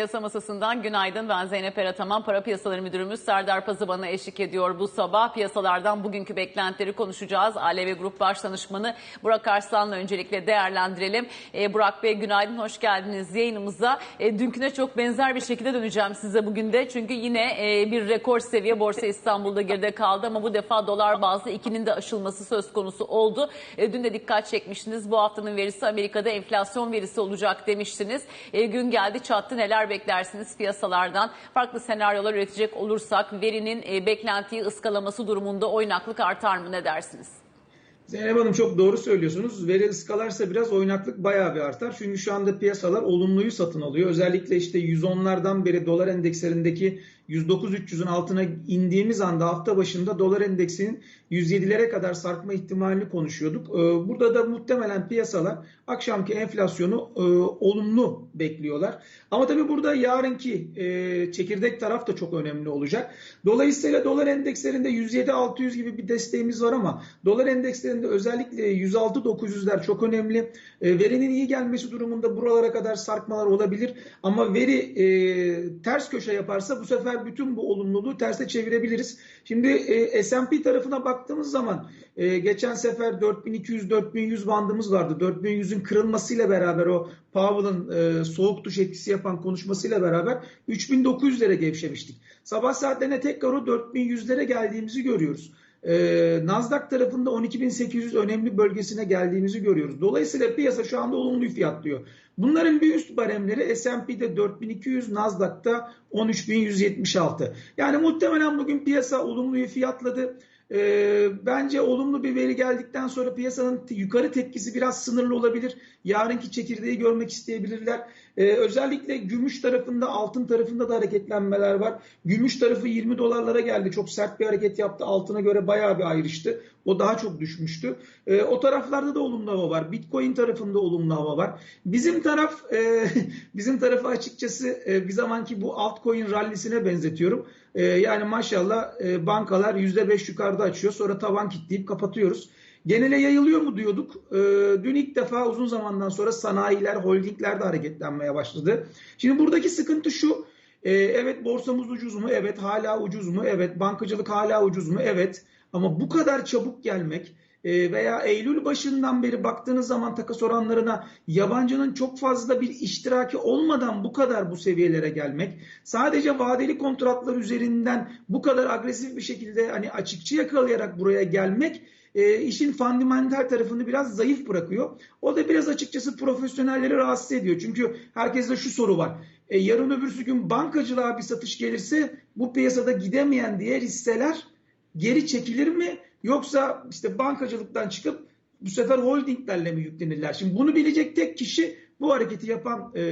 Piyasa Masası'ndan günaydın. Ben Zeynep Erataman. Para Piyasaları Müdürümüz Serdar Pazı bana eşlik ediyor bu sabah. Piyasalardan bugünkü beklentileri konuşacağız. Alevi Grup Baş Danışmanı Burak Arslan'la öncelikle değerlendirelim. Ee, Burak Bey günaydın, hoş geldiniz yayınımıza. Ee, dünküne çok benzer bir şekilde döneceğim size bugün de. Çünkü yine e, bir rekor seviye Borsa İstanbul'da geride kaldı ama bu defa dolar bazlı ikinin de aşılması söz konusu oldu. E, dün de dikkat çekmiştiniz. Bu haftanın verisi Amerika'da enflasyon verisi olacak demiştiniz. E, gün geldi çattı. Neler beklersiniz piyasalardan? Farklı senaryolar üretecek olursak verinin e, beklentiyi ıskalaması durumunda oynaklık artar mı ne dersiniz? Zeynep Hanım çok doğru söylüyorsunuz. Veri ıskalarsa biraz oynaklık bayağı bir artar. Çünkü şu anda piyasalar olumluyu satın alıyor. Özellikle işte 110'lardan beri dolar endekslerindeki 109-300'ün altına indiğimiz anda hafta başında dolar endeksinin 107'lere kadar sarkma ihtimalini konuşuyorduk. Ee, burada da muhtemelen piyasalar akşamki enflasyonu e, olumlu bekliyorlar. Ama tabii burada yarınki e, çekirdek taraf da çok önemli olacak. Dolayısıyla dolar endekslerinde 107-600 gibi bir desteğimiz var ama dolar endekslerinde özellikle 106-900'ler çok önemli. E, verinin iyi gelmesi durumunda buralara kadar sarkmalar olabilir. Ama veri ters köşe yaparsa bu sefer bütün bu olumluluğu terse çevirebiliriz. Şimdi e, S&P tarafına baktığımız zaman e, geçen sefer 4200-4100 bandımız vardı. 4100'ün kırılmasıyla beraber o Powell'ın e, soğuk duş etkisi yapan konuşmasıyla beraber 3900'lere gevşemiştik. Sabah saatlerine tekrar o 4100'lere geldiğimizi görüyoruz. Ee, Nasdaq tarafında 12.800 önemli bölgesine geldiğimizi görüyoruz. Dolayısıyla piyasa şu anda olumlu fiyatlıyor. Bunların bir üst baremleri S&P'de 4200, Nasdaq'ta 13176. Yani muhtemelen bugün piyasa olumluyu fiyatladı. E, bence olumlu bir veri geldikten sonra piyasanın yukarı tepkisi biraz sınırlı olabilir. Yarınki çekirdeği görmek isteyebilirler. E, özellikle gümüş tarafında, altın tarafında da hareketlenmeler var. Gümüş tarafı 20 dolarlara geldi. Çok sert bir hareket yaptı. Altına göre bayağı bir ayrıştı. O daha çok düşmüştü. E, o taraflarda da olumlu hava var. Bitcoin tarafında olumlu hava var. Bizim taraf, e, bizim tarafı açıkçası e, bir zamanki bu altcoin rallisine benzetiyorum. E, yani maşallah e, bankalar %5 yukarıda açıyor. Sonra tavan kilitleyip kapatıyoruz. Genele yayılıyor mu diyorduk. E, dün ilk defa uzun zamandan sonra sanayiler, holdingler de hareketlenmeye başladı. Şimdi buradaki sıkıntı şu. E, evet borsamız ucuz mu? Evet hala ucuz mu? Evet bankacılık hala ucuz mu? Evet. Ama bu kadar çabuk gelmek veya Eylül başından beri baktığınız zaman takas oranlarına yabancının çok fazla bir iştiraki olmadan bu kadar bu seviyelere gelmek, sadece vadeli kontratlar üzerinden bu kadar agresif bir şekilde hani açıkçı yakalayarak buraya gelmek e, işin fundamental tarafını biraz zayıf bırakıyor. O da biraz açıkçası profesyonelleri rahatsız ediyor. Çünkü herkeste şu soru var. E, yarın öbürsü gün bankacılığa bir satış gelirse bu piyasada gidemeyen diğer hisseler geri çekilir mi? Yoksa işte bankacılıktan çıkıp bu sefer holdinglerle mi yüklenirler? Şimdi bunu bilecek tek kişi bu hareketi yapan e,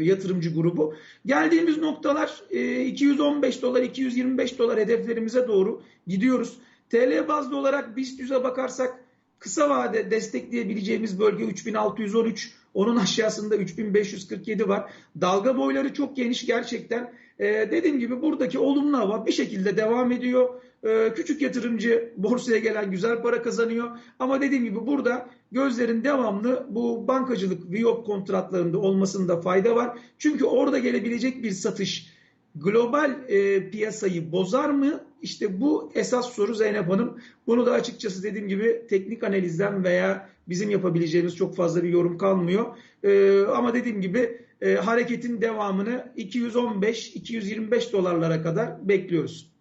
yatırımcı grubu. Geldiğimiz noktalar e, 215 dolar, 225 dolar hedeflerimize doğru gidiyoruz. TL bazlı olarak BIST 100'e bakarsak kısa vade destekleyebileceğimiz bölge 3613. Onun aşağısında 3547 var. Dalga boyları çok geniş gerçekten. Ee, dediğim gibi buradaki olumlu hava bir şekilde devam ediyor. Ee, küçük yatırımcı borsaya gelen güzel para kazanıyor. Ama dediğim gibi burada gözlerin devamlı bu bankacılık VIOP kontratlarında olmasında fayda var. Çünkü orada gelebilecek bir satış global e, piyasayı bozar mı? İşte bu esas soru Zeynep Hanım. Bunu da açıkçası dediğim gibi teknik analizden veya bizim yapabileceğimiz çok fazla bir yorum kalmıyor. E, ama dediğim gibi e, hareketin devamını 215-225 dolarlara kadar bekliyoruz.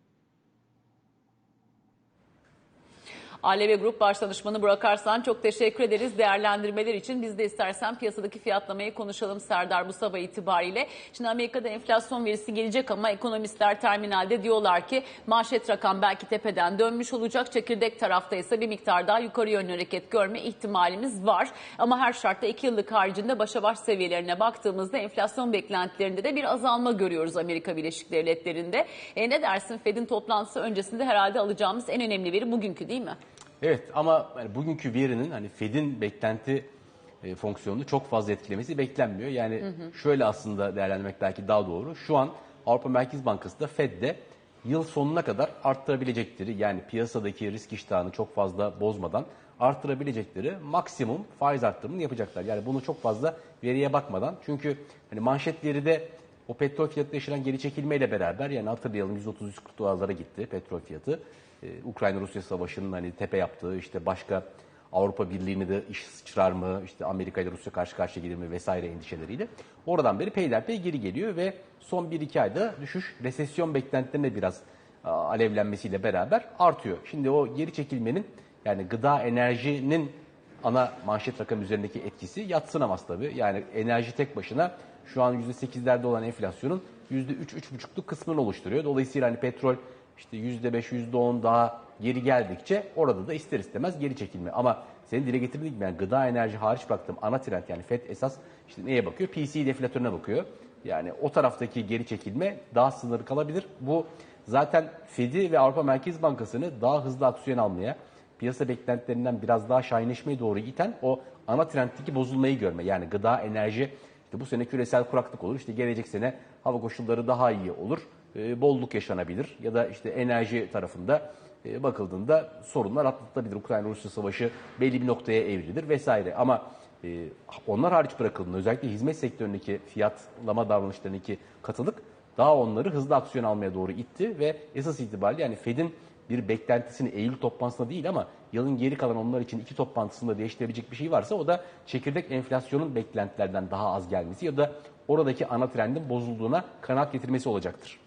Alevi Grup Baş Danışmanı Burak Arslan çok teşekkür ederiz değerlendirmeler için. Biz de istersen piyasadaki fiyatlamayı konuşalım Serdar bu sabah itibariyle. Şimdi Amerika'da enflasyon verisi gelecek ama ekonomistler terminalde diyorlar ki manşet rakam belki tepeden dönmüş olacak. Çekirdek tarafta ise bir miktar daha yukarı yönlü hareket görme ihtimalimiz var. Ama her şartta 2 yıllık haricinde başa baş seviyelerine baktığımızda enflasyon beklentilerinde de bir azalma görüyoruz Amerika Birleşik Devletleri'nde. E ne dersin Fed'in toplantısı öncesinde herhalde alacağımız en önemli veri bugünkü değil mi? Evet ama yani bugünkü verinin hani Fed'in beklenti e, fonksiyonunu çok fazla etkilemesi beklenmiyor. Yani hı hı. şöyle aslında değerlendirmek belki daha doğru. Şu an Avrupa Merkez Bankası da Fed'de yıl sonuna kadar arttırabilecekleri yani piyasadaki risk iştahını çok fazla bozmadan arttırabilecekleri maksimum faiz arttırımını yapacaklar. Yani bunu çok fazla veriye bakmadan çünkü hani manşetleri de o petrol fiyatı yaşanan geri çekilmeyle beraber yani hatırlayalım 130-140 dolarlara gitti petrol fiyatı. Ee, Ukrayna-Rusya savaşının hani tepe yaptığı işte başka Avrupa Birliği'ni de iş sıçrar mı, işte Amerika ile Rusya karşı karşıya gelir mi vesaire endişeleriyle. Oradan beri peyderpey geri geliyor ve son 1-2 ayda düşüş resesyon beklentilerine biraz alevlenmesiyle beraber artıyor. Şimdi o geri çekilmenin yani gıda enerjinin ana manşet rakam üzerindeki etkisi yatsınamaz tabii. Yani enerji tek başına şu an %8'lerde olan enflasyonun %3-3,5'luk kısmını oluşturuyor. Dolayısıyla hani petrol işte %5, %10 daha geri geldikçe orada da ister istemez geri çekilme. Ama senin dile getirdiğin gibi yani gıda enerji hariç bıraktığım ana trend yani FED esas işte neye bakıyor? PCE deflatörüne bakıyor. Yani o taraftaki geri çekilme daha sınırlı kalabilir. Bu zaten Fed'i ve Avrupa Merkez Bankası'nı daha hızlı aksiyon almaya, piyasa beklentilerinden biraz daha şahinleşmeye doğru iten o ana trenddeki bozulmayı görme. Yani gıda, enerji, işte bu sene küresel kuraklık olur, işte gelecek sene hava koşulları daha iyi olur, e, bolluk yaşanabilir ya da işte enerji tarafında e, bakıldığında sorunlar atlatılabilir. Ukrayna-Rusya savaşı belli bir noktaya evrilir vesaire. Ama e, onlar hariç bırakıldığında özellikle hizmet sektöründeki fiyatlama davranışlarındaki katılık daha onları hızlı aksiyon almaya doğru itti ve esas itibariyle yani Fed'in bir beklentisini Eylül toplantısında değil ama yılın geri kalan onlar için iki toplantısında değiştirebilecek bir şey varsa o da çekirdek enflasyonun beklentilerden daha az gelmesi ya da oradaki ana trendin bozulduğuna kanaat getirmesi olacaktır.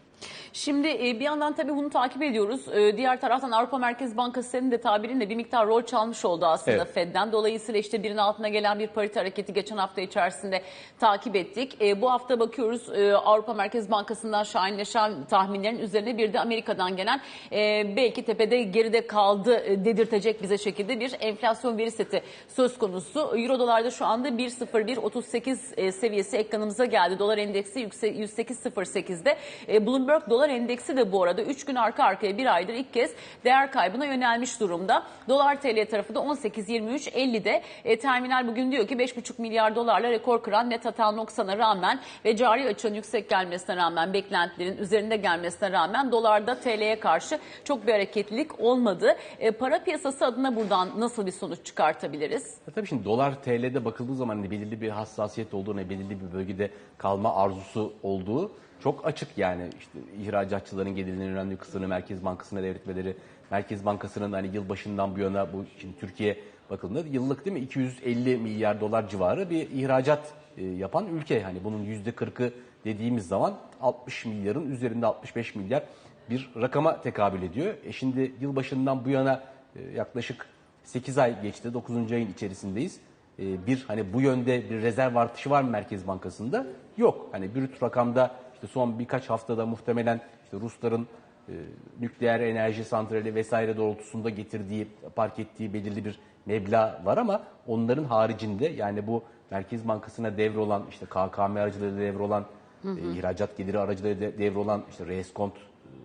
Şimdi e, bir yandan tabii bunu takip ediyoruz. E, Diğer taraftan Avrupa Merkez Bankası senin de tabirinde bir miktar rol çalmış oldu aslında Evet. Fed'den. Dolayısıyla işte birinin altına gelen bir parite hareketi geçen hafta içerisinde takip ettik. E, Bu hafta bakıyoruz e, Avrupa Merkez Bankası'ndan şahinleşen tahminlerin üzerine bir de Amerika'dan gelen e, belki tepede geride kaldı e, dedirtecek bize şekilde bir enflasyon veri seti söz konusu. Euro dolarda şu anda 1.0138 e, seviyesi ekranımıza geldi. Dolar endeksi yükse- 108.08'de. E, Bloomberg dolar endeksi de bu arada 3 gün arka arkaya bir aydır ilk kez değer kaybına yönelmiş durumda. Dolar TL tarafı da 18.23.50'de. E, terminal bugün diyor ki 5,5 milyar dolarla rekor kıran net hata noksana rağmen ve cari açığın yüksek gelmesine rağmen beklentilerin üzerinde gelmesine rağmen dolarda TL'ye karşı çok bir hareketlilik olmadı. E, para piyasası adına buradan nasıl bir sonuç çıkartabiliriz? Ya tabii şimdi dolar TL'de bakıldığı zaman hani belirli bir hassasiyet olduğu, belirli bir bölgede kalma arzusu olduğu çok açık yani. işte ihracatçıların gelirinin önemli kısmını Merkez Bankası'na devretmeleri, Merkez Bankası'nın hani yılbaşından bu yana bu şimdi Türkiye bakıldığında yıllık değil mi 250 milyar dolar civarı bir ihracat e, yapan ülke. Hani bunun %40'ı dediğimiz zaman 60 milyarın üzerinde 65 milyar bir rakama tekabül ediyor. E şimdi yılbaşından bu yana e, yaklaşık 8 ay geçti. 9. ayın içerisindeyiz. Ee, Bir hani bu yönde bir rezerv artışı var mı Merkez Bankası'nda? Yok. Hani brüt rakamda işte son birkaç haftada muhtemelen işte Rusların e, nükleer enerji santrali vesaire doğrultusunda getirdiği, park ettiği belirli bir meblağ var ama onların haricinde yani bu Merkez Bankası'na devrolan işte KKM aracılığıyla devrolan e, ihracat geliri aracılığıyla de- devrolan işte reskont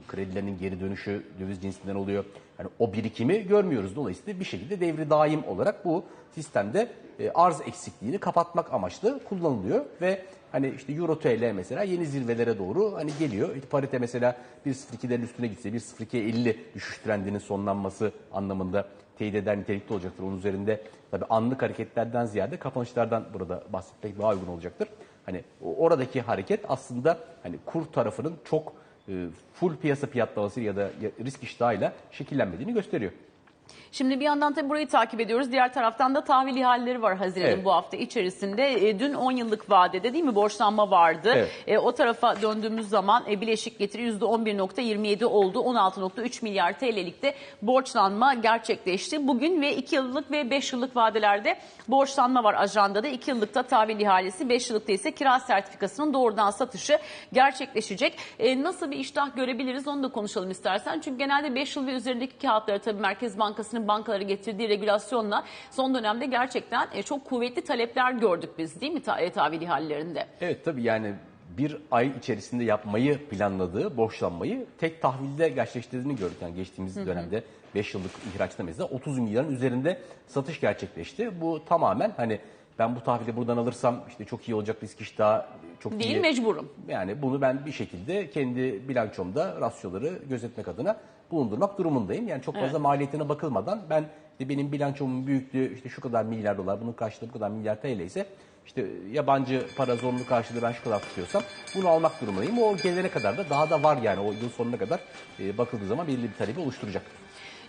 kredilerinin geri dönüşü döviz cinsinden oluyor. Yani o birikimi görmüyoruz. Dolayısıyla bir şekilde devri daim olarak bu sistemde e, arz eksikliğini kapatmak amaçlı kullanılıyor ve hani işte Euro TL mesela yeni zirvelere doğru hani geliyor. Parite mesela 1.02'lerin üstüne gitse 1.02'ye 50 düşüş trendinin sonlanması anlamında teyit eder nitelikte olacaktır. Onun üzerinde tabii anlık hareketlerden ziyade kapanışlardan burada bahsetmek daha uygun olacaktır. Hani oradaki hareket aslında hani kur tarafının çok full piyasa fiyatlaması ya da risk iştahıyla şekillenmediğini gösteriyor. Şimdi bir yandan tabii burayı takip ediyoruz. Diğer taraftan da tahvil ihaleleri var Haziran'ın Evet. bu hafta içerisinde. E, dün 10 yıllık vadede değil mi borçlanma vardı. Evet. E, o tarafa döndüğümüz zaman e, bileşik getiri %11.27 oldu. 16.3 milyar TL'likte borçlanma gerçekleşti. Bugün ve 2 yıllık ve 5 yıllık vadelerde borçlanma var ajandada. 2 yıllıkta tahvil ihalesi, 5 yıllıkta ise kira sertifikasının doğrudan satışı gerçekleşecek. E, nasıl bir iştah görebiliriz onu da konuşalım istersen. Çünkü genelde 5 yıl ve üzerindeki kağıtlara tabii Merkez Bankası'nın bankalara getirdiği regülasyonla son dönemde gerçekten e, çok kuvvetli talepler gördük biz değil mi ta- e, tahvil ihalelerinde? Evet tabii yani bir ay içerisinde yapmayı planladığı borçlanmayı tek tahvilde gerçekleştirdiğini gördük. Yani geçtiğimiz dönemde 5 yıllık ihraçta mesela 30 milyarın üzerinde satış gerçekleşti. Bu tamamen hani ben bu tahvili buradan alırsam işte çok iyi olacak risk iştahı çok Değil iyi. mecburum. Yani bunu ben bir şekilde kendi bilançomda rasyoları gözetmek adına bulundurmak durumundayım. Yani çok fazla maliyetine bakılmadan ben işte benim bilançomun büyüklüğü işte şu kadar milyar dolar, bunun karşılığı bu kadar milyar TL ise işte yabancı para zorunlu karşılığı ben şu kadar tutuyorsam bunu almak durumundayım. O gelene kadar da daha da var yani o yıl sonuna kadar e, bakıldığı zaman belirli bir talebi oluşturacak.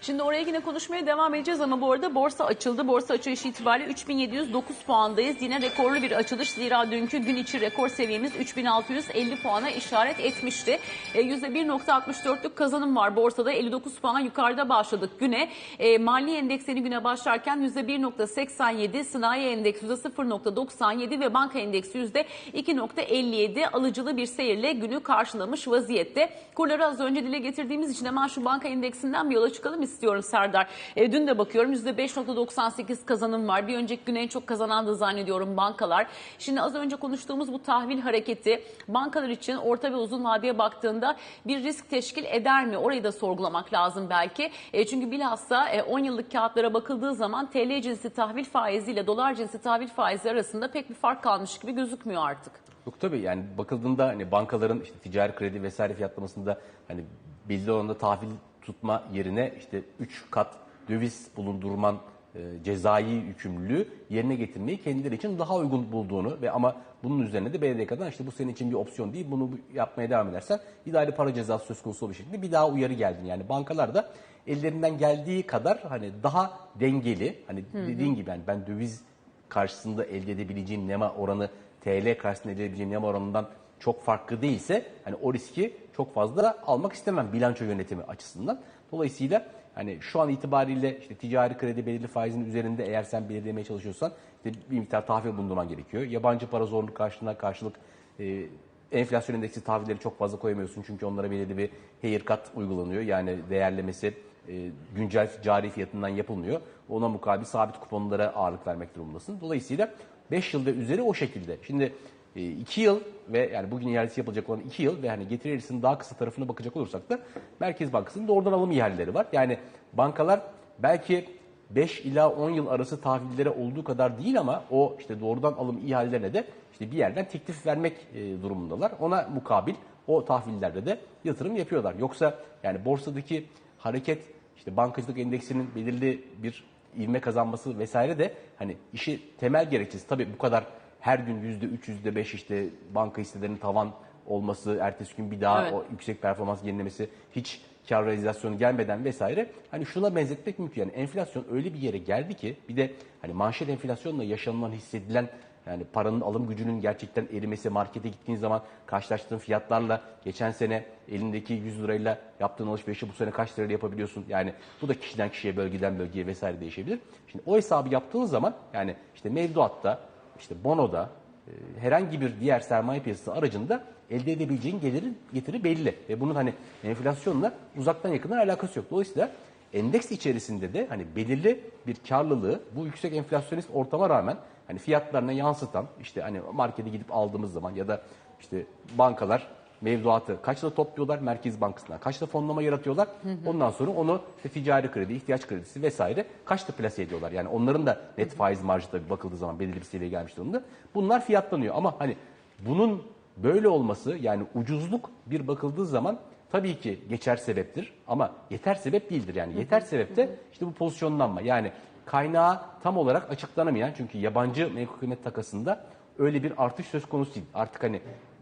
Şimdi oraya yine konuşmaya devam edeceğiz ama bu arada borsa açıldı. Borsa açılışı itibariyle 3709 puandayız. Yine rekorlu bir açılış. Zira dünkü gün içi rekor seviyemiz 3650 puana işaret etmişti. E, %1.64'lük kazanım var borsada. 59 puan yukarıda başladık güne. E, mali endeksleri güne başlarken %1.87, sanayi endeksi %0.97 ve banka endeksi %2.57 alıcılı bir seyirle günü karşılamış vaziyette. Kurları az önce dile getirdiğimiz için hemen şu banka endeksinden bir yola çıkalım istiyorum Serdar. E, dün de bakıyorum %5.98 kazanım var. Bir önceki gün en çok kazanan da zannediyorum bankalar. Şimdi az önce konuştuğumuz bu tahvil hareketi bankalar için orta ve uzun vadeye baktığında bir risk teşkil eder mi? Orayı da sorgulamak lazım belki. E, çünkü bilhassa e, 10 yıllık kağıtlara bakıldığı zaman TL cinsi tahvil faizi ile dolar cinsi tahvil faizi arasında pek bir fark kalmış gibi gözükmüyor artık. Yok tabii yani bakıldığında hani bankaların işte ticari kredi vesaire fiyatlamasında hani belli oranda tahvil tutma yerine işte 3 kat döviz bulundurman e, cezai yükümlülüğü yerine getirmeyi kendileri için daha uygun bulduğunu ve ama bunun üzerine de BDK'dan işte bu senin için bir opsiyon değil bunu yapmaya devam edersen idari para cezası söz konusu bir şekilde bir daha uyarı geldi. Yani bankalar da ellerinden geldiği kadar hani daha dengeli hani dediğin gibi yani ben döviz karşısında elde edebileceğim nema oranı TL karşısında elde edebileceğim nema oranından çok farklı değilse hani o riski çok fazla almak istemem bilanço yönetimi açısından. Dolayısıyla hani şu an itibariyle işte ticari kredi belirli faizin üzerinde eğer sen belirlemeye çalışıyorsan işte bir miktar tahvil bulundurman gerekiyor. Yabancı para zorunlu karşılığına karşılık e, enflasyon endeksi tahvilleri çok fazla koyamıyorsun çünkü onlara belirli bir haircut uygulanıyor. Yani değerlemesi e, güncel cari fiyatından yapılmıyor. Ona mukabil sabit kuponlara ağırlık vermek durumundasın. Dolayısıyla 5 yıl ve üzeri o şekilde. Şimdi 2 yıl ve yani bugün ihalesi yapılacak olan 2 yıl ve hani getiri eğrisinin daha kısa tarafına bakacak olursak da Merkez Bankası'nın doğrudan alım ihaleleri var. Yani bankalar belki 5 ila 10 yıl arası tahvillere olduğu kadar değil ama o işte doğrudan alım ihalelerine de işte bir yerden teklif vermek e, durumundalar. Ona mukabil o tahvillerde de yatırım yapıyorlar. Yoksa yani borsadaki hareket işte bankacılık endeksinin belirli bir ivme kazanması vesaire de hani işi temel gerekçesi tabii bu kadar her gün yüzde üç, yüzde beş işte banka hisselerinin tavan olması, ertesi gün bir daha Evet. o yüksek performans yenilemesi, hiç kar realizasyonu gelmeden vesaire. Hani şuna benzetmek mümkün. Yani enflasyon öyle bir yere geldi ki bir de hani manşet enflasyonla yaşanılan hissedilen yani paranın alım gücünün gerçekten erimesi, markete gittiğin zaman karşılaştığın fiyatlarla geçen sene elindeki 100 lirayla yaptığın alışverişi bu sene kaç lirayla yapabiliyorsun? Yani bu da kişiden kişiye, bölgeden bölgeye vesaire değişebilir. Şimdi o hesabı yaptığınız zaman yani işte mevduatta, işte bonoda, e, herhangi bir diğer sermaye piyasası aracında elde edebileceğin gelirin getiri belli. Ve bunun hani enflasyonla uzaktan yakından alakası yok. Dolayısıyla endeks içerisinde de hani belirli bir karlılığı bu yüksek enflasyonist ortama rağmen hani fiyatlarına yansıtan işte hani markete gidip aldığımız zaman ya da işte bankalar mevduatı kaçla topluyorlar Merkez Bankası'ndan, kaçla fonlama yaratıyorlar. Ondan sonra onu işte ticari kredi, ihtiyaç kredisi vesaire kaçta plase ediyorlar. Yani onların da net faiz marjı tabii bakıldığı zaman belirli bir seviyeye gelmiş durumda. Bunlar fiyatlanıyor ama hani bunun böyle olması yani ucuzluk bir bakıldığı zaman tabii ki geçer sebeptir ama yeter sebep değildir. Yani yeter sebep de işte bu pozisyonlanma. Yani kaynağı tam olarak açıklanamayan çünkü yabancı menkul kıymet takasında öyle bir artış söz konusu değil. Artık hani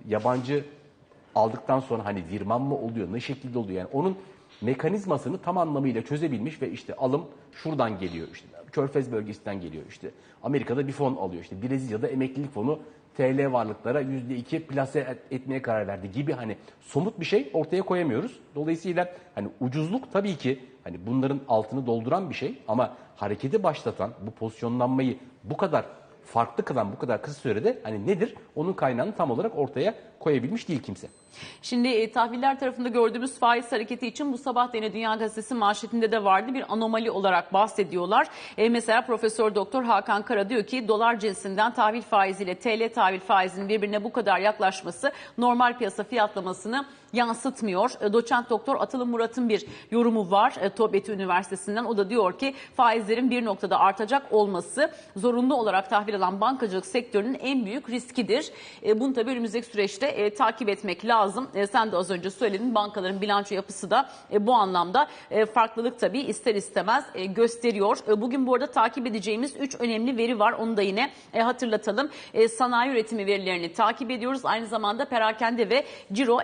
yabancı aldıktan sonra hani virman mı oluyor, ne şekilde oluyor? Yani onun mekanizmasını tam anlamıyla çözebilmiş ve işte alım şuradan geliyor işte. Körfez bölgesinden geliyor işte. Amerika'da bir fon alıyor işte. Brezilya'da emeklilik fonu TL varlıklara %2 plase et- etmeye karar verdi gibi hani somut bir şey ortaya koyamıyoruz. Dolayısıyla hani ucuzluk tabii ki hani bunların altını dolduran bir şey ama hareketi başlatan bu pozisyonlanmayı bu kadar farklı kılan bu kadar kısa sürede hani nedir? Onun kaynağını tam olarak ortaya koyabilmiş değil kimse. Şimdi e, tahviller tarafında gördüğümüz faiz hareketi için bu sabah da yine Dünya Gazetesi manşetinde de vardı bir anomali olarak bahsediyorlar. E, mesela Profesör Doktor Hakan Kara diyor ki dolar cinsinden tahvil faiziyle TL tahvil faizinin birbirine bu kadar yaklaşması normal piyasa fiyatlamasını yansıtmıyor. E, Doçent Doktor Atılım Murat'ın bir yorumu var e, TOBET Üniversitesi'nden. O da diyor ki faizlerin bir noktada artacak olması zorunlu olarak tahvil alan bankacılık sektörünün en büyük riskidir. E, bunu tabii önümüzdeki süreçte takip etmek lazım. Sen de az önce söyledin bankaların bilanço yapısı da bu anlamda farklılık tabii ister istemez gösteriyor. Bugün bu arada takip edeceğimiz 3 önemli veri var. Onu da yine hatırlatalım. Sanayi üretimi verilerini takip ediyoruz. Aynı zamanda perakende ve ciro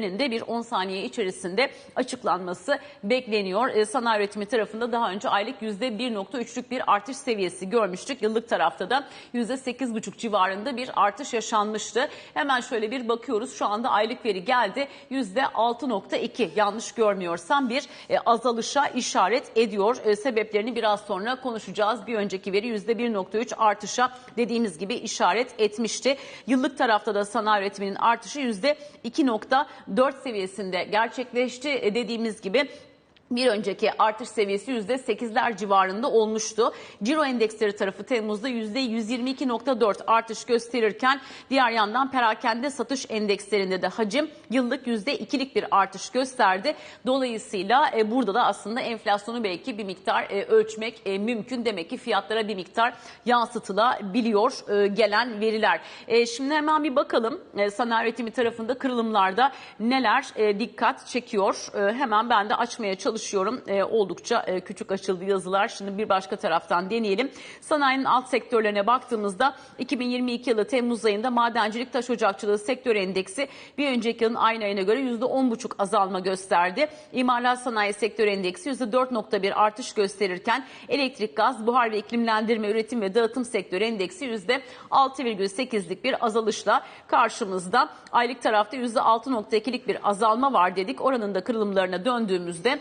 endekslerinin de bir 10 saniye içerisinde açıklanması bekleniyor. E, sanayi üretimi tarafında daha önce aylık %1.3'lük bir artış seviyesi görmüştük. Yıllık tarafta da %8.5 civarında bir artış yaşanmıştı. Hemen şöyle bir bakıyoruz. Şu anda aylık veri geldi. %6.2 yanlış görmüyorsam bir e, azalışa işaret ediyor. E, sebeplerini biraz sonra konuşacağız. Bir önceki veri %1.3 artışa dediğimiz gibi işaret etmişti. Yıllık tarafta da sanayi üretiminin artışı %2.4 seviyesinde gerçekleşti. E, dediğimiz gibi bir önceki artış seviyesi %8'ler civarında olmuştu. Ciro endeksleri tarafı Temmuz'da %122.4 artış gösterirken diğer yandan perakende satış endekslerinde de hacim yıllık %2'lik bir artış gösterdi. Dolayısıyla e, burada da aslında enflasyonu belki bir miktar e, ölçmek e, mümkün. Demek ki fiyatlara bir miktar yansıtılabiliyor gelen veriler. Şimdi hemen bir bakalım sanayi üretimi tarafında kırılımlarda neler dikkat çekiyor. Hemen ben de açmaya çalışıyorum. E, oldukça e, küçük açıldı yazılar. Şimdi bir başka taraftan deneyelim. Sanayinin alt sektörlerine baktığımızda 2022 yılı Temmuz ayında madencilik taş ocakçılığı sektör endeksi bir önceki yılın aynı ayına göre %10,5 azalma gösterdi. İmalat sanayi sektör endeksi %4,1 artış gösterirken elektrik, gaz, buhar ve iklimlendirme, üretim ve dağıtım sektörü endeksi %6,8'lik bir azalışla karşımızda. Aylık tarafta %6,2'lik bir azalma var dedik. Oranın da kırılımlarına döndüğümüzde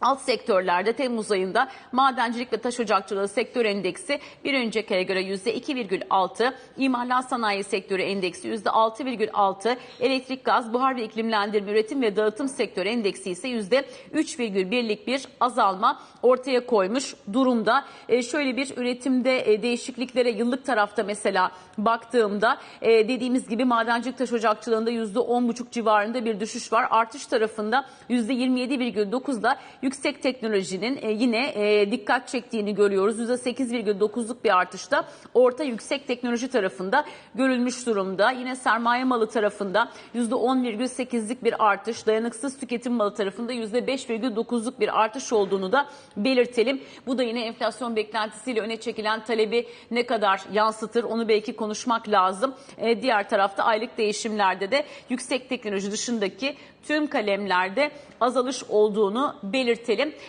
Alt sektörlerde Temmuz ayında madencilik ve taş ocakçılığı sektör endeksi bir önceki aya göre %2,6, imalat sanayi sektörü endeksi %6,6, elektrik, gaz, buhar ve iklimlendirme, üretim ve dağıtım sektörü endeksi ise %3,1'lik bir azalma ortaya koymuş durumda. E, şöyle bir üretimde e, değişikliklere yıllık tarafta mesela baktığımda e, dediğimiz gibi madencilik taş ocakçılığında %10,5 civarında bir düşüş var. Artış tarafında %27,9'da yüksek teknolojinin e, yine e, dikkat çektiğini görüyoruz. %8,9'luk bir artışta orta yüksek teknoloji tarafında görülmüş durumda. Yine sermaye malı tarafında %10,8'lik bir artış, dayanıksız tüketim malı tarafında %5,9'luk bir artış olduğunu da belirtelim. Bu da yine enflasyon beklentisiyle öne çekilen talebi ne kadar yansıtır onu belki konuşmak lazım. E, diğer tarafta aylık değişimlerde de yüksek teknoloji dışındaki tüm kalemlerde azalış olduğunu belirtelim.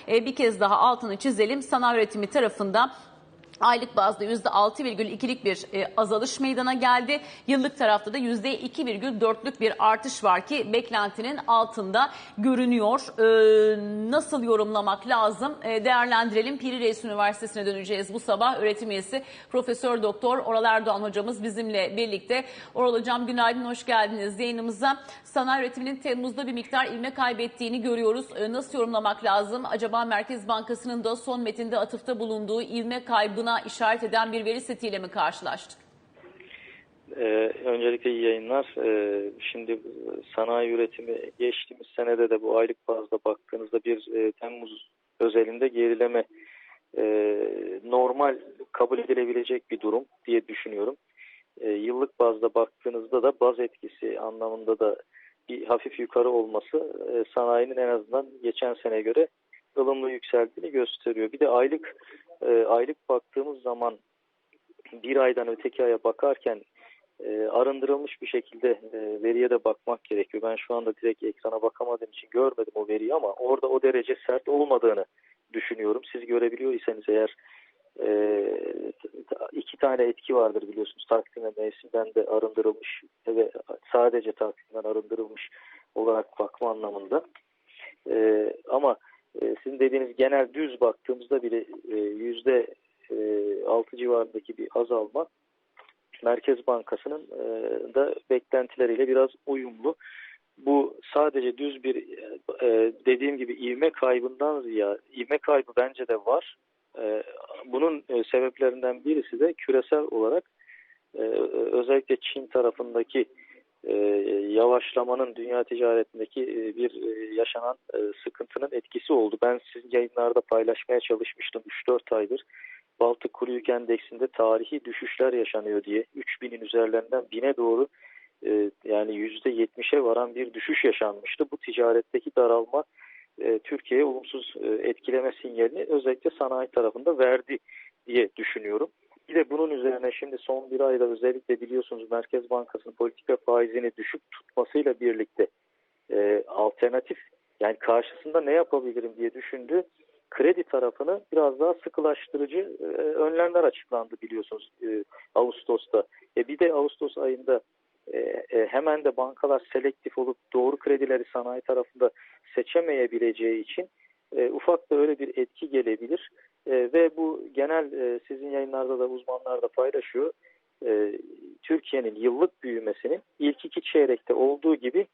E, bir kez daha altını çizelim. Sanayi üretimi tarafında Aylık bazda %6,2'lik bir e, azalış meydana geldi. Yıllık tarafta da %2,4'lük bir artış var ki beklentinin altında görünüyor. E, nasıl yorumlamak lazım? E, değerlendirelim. Piri Reis Üniversitesi'ne döneceğiz bu sabah. Öğretim üyesi Profesör Doktor Oral Erdoğan hocamız bizimle birlikte. Oral hocam günaydın, hoş geldiniz yayınımıza. Sanayi üretiminin Temmuz'da bir miktar ilme kaybettiğini görüyoruz. Nasıl yorumlamak lazım? Acaba Merkez Bankası'nın da son metinde atıfta bulunduğu ilme kaybına işaret eden bir veri setiyle mi karşılaştık? Ee, öncelikle iyi yayınlar. Ee, şimdi sanayi üretimi geçtiğimiz senede de bu aylık bazda baktığınızda bir e, Temmuz özelinde gerileme e, normal kabul edilebilecek bir durum diye düşünüyorum. E, yıllık bazda baktığınızda da baz etkisi anlamında da bir hafif yukarı olması e, sanayinin en azından geçen sene göre ılımlı yükseldiğini gösteriyor. Bir de aylık e, aylık baktığımız zaman bir aydan öteki aya bakarken e, arındırılmış bir şekilde e, veriye de bakmak gerekiyor. Ben şu anda direkt ekrana bakamadığım için görmedim o veriyi ama orada o derece sert olmadığını düşünüyorum. Siz görebiliyorsanız eğer e, iki tane etki vardır biliyorsunuz. Takvim mevsimden de arındırılmış ve sadece takvimden arındırılmış olarak bakma anlamında. E, ama e, sizin dediğiniz genel düz baktığımızda bile e, yüzde e, altı civarındaki bir azalma Merkez Bankası'nın da beklentileriyle biraz uyumlu. Bu sadece düz bir dediğim gibi ivme kaybından ziyade ivme kaybı bence de var. Bunun sebeplerinden birisi de küresel olarak özellikle Çin tarafındaki e, yavaşlamanın dünya ticaretindeki e, bir e, yaşanan e, sıkıntının etkisi oldu. Ben sizin yayınlarda paylaşmaya çalışmıştım 3-4 aydır. Baltık Kuru Yük Endeksinde tarihi düşüşler yaşanıyor diye 3000'in üzerlerinden 1000'e doğru e, yani %70'e varan bir düşüş yaşanmıştı. Bu ticaretteki daralma e, Türkiye'ye olumsuz e, etkileme sinyalini özellikle sanayi tarafında verdi diye düşünüyorum. De bunun üzerine şimdi son bir ayda özellikle biliyorsunuz Merkez Bankası'nın politika faizini düşük tutmasıyla birlikte e, alternatif yani karşısında ne yapabilirim diye düşündü. Kredi tarafını biraz daha sıkılaştırıcı e, önlemler açıklandı biliyorsunuz e, Ağustos'ta. E, bir de Ağustos ayında e, e, hemen de bankalar selektif olup doğru kredileri sanayi tarafında seçemeyebileceği için e, ufak da öyle bir etki gelebilir. E, ve bu genel e, sizin yayınlarda da uzmanlar da paylaşıyor. E, Türkiye'nin yıllık büyümesinin ilk iki çeyrekte olduğu gibi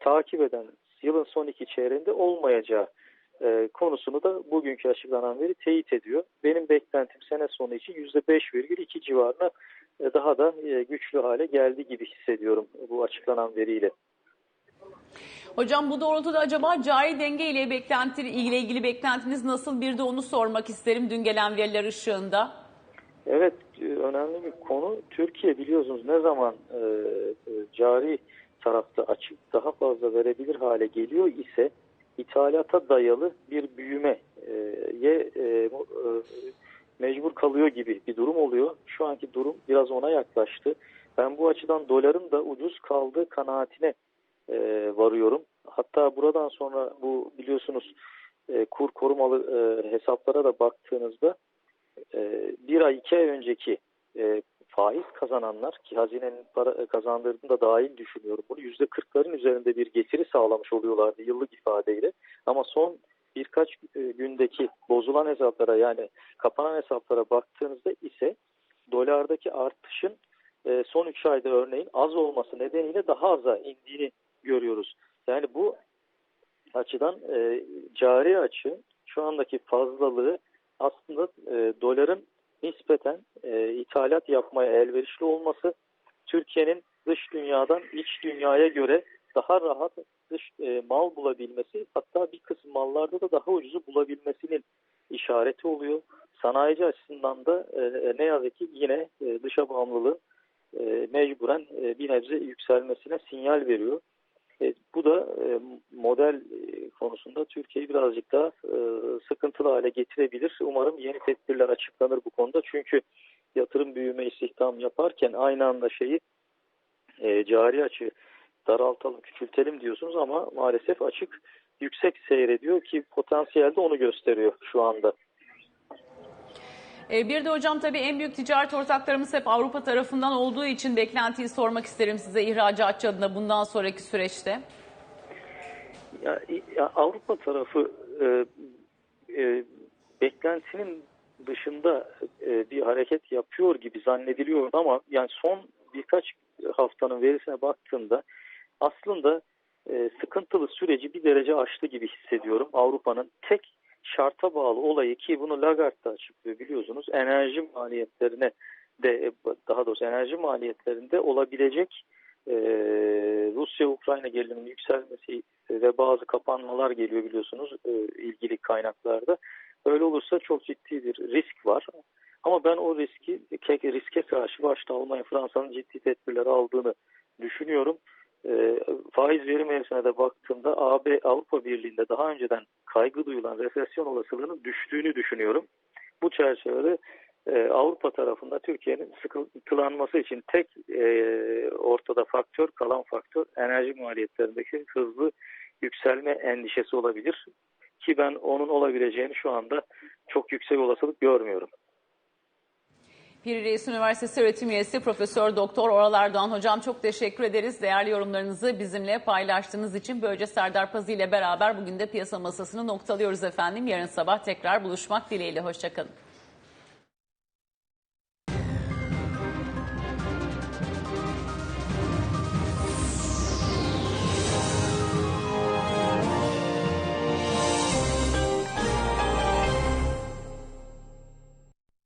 takip eden yılın son iki çeyreğinde olmayacağı e, konusunu da bugünkü açıklanan veri teyit ediyor. Benim beklentim sene sonu için %5,2 civarına e, daha da e, güçlü hale geldi gibi hissediyorum bu açıklanan veriyle. Hocam bu doğrultuda acaba cari denge ile beklenti ile ilgili beklentiniz nasıl bir de onu sormak isterim dün gelen veriler ışığında. Evet e, önemli bir konu. Türkiye biliyorsunuz ne zaman e, e, cari tarafta açık daha fazla verebilir hale geliyor ise ithalata dayalı bir büyümeye e, e, mecbur kalıyor gibi bir durum oluyor. Şu anki durum biraz ona yaklaştı. Ben bu açıdan doların da ucuz kaldığı kanaatine e, varıyorum. Hatta buradan sonra bu biliyorsunuz e, kur korumalı e, hesaplara da baktığınızda e, bir ay iki ay önceki e, faiz kazananlar ki hazinenin para kazandırdığını da dahil düşünüyorum. Bunu yüzde kırkların üzerinde bir getiri sağlamış oluyorlardı yıllık ifadeyle. Ama son birkaç e, gündeki bozulan hesaplara yani kapanan hesaplara baktığınızda ise dolardaki artışın e, son 3 ayda örneğin az olması nedeniyle daha aza indiğini görüyoruz. Yani bu açıdan e, cari açı şu andaki fazlalığı aslında e, doların nispeten e, ithalat yapmaya elverişli olması Türkiye'nin dış dünyadan iç dünyaya göre daha rahat dış e, mal bulabilmesi hatta bir kısım mallarda da daha ucuzu bulabilmesinin işareti oluyor. Sanayici açısından da e, ne yazık ki yine e, dışa bağımlılığı e, mecburen e, bir nebze yükselmesine sinyal veriyor. E, bu da e, model e, konusunda Türkiye'yi birazcık daha e, sıkıntılı hale getirebilir. Umarım yeni tedbirler açıklanır bu konuda. Çünkü yatırım büyüme istihdam yaparken aynı anda şeyi e, cari açı daraltalım, küçültelim diyorsunuz ama maalesef açık yüksek seyrediyor ki potansiyelde onu gösteriyor şu anda. E, Bir de hocam tabii en büyük ticaret ortaklarımız hep Avrupa tarafından olduğu için beklentiyi sormak isterim size ihracatçı adına bundan sonraki süreçte. Ya, ya Avrupa tarafı e, e, beklentinin dışında e, bir hareket yapıyor gibi zannediliyor ama yani son birkaç haftanın verisine baktığımda aslında e, sıkıntılı süreci bir derece aştı gibi hissediyorum. Avrupa'nın tek şarta bağlı olayı ki bunu Lagarde da açıklıyor biliyorsunuz enerji maliyetlerine de daha doğrusu enerji maliyetlerinde olabilecek e, Rusya-Ukrayna geriliminin yükselmesi ve bazı kapanmalar geliyor biliyorsunuz e, ilgili kaynaklarda. Öyle olursa çok ciddi bir risk var. Ama ben o riski riske karşı başta Almanya, Fransa'nın ciddi tedbirler aldığını düşünüyorum. E, faiz veri mevzusuna da baktığımda AB Avrupa Birliği'nde daha önceden kaygı duyulan resesyon olasılığının düştüğünü düşünüyorum. Bu çerçevede e, Avrupa tarafında Türkiye'nin sıkıntılanması için tek e, ortada faktör kalan faktör enerji maliyetlerindeki hızlı yükselme endişesi olabilir. Ki ben onun olabileceğini şu anda çok yüksek olasılık görmüyorum. Piri Reis Üniversitesi öğretim üyesi Profesör Doktor Oral Erdoğan hocam çok teşekkür ederiz. Değerli yorumlarınızı bizimle paylaştığınız için böylece Serdar Pazı ile beraber bugün de piyasa masasını noktalıyoruz efendim. Yarın sabah tekrar buluşmak dileğiyle. Hoşçakalın.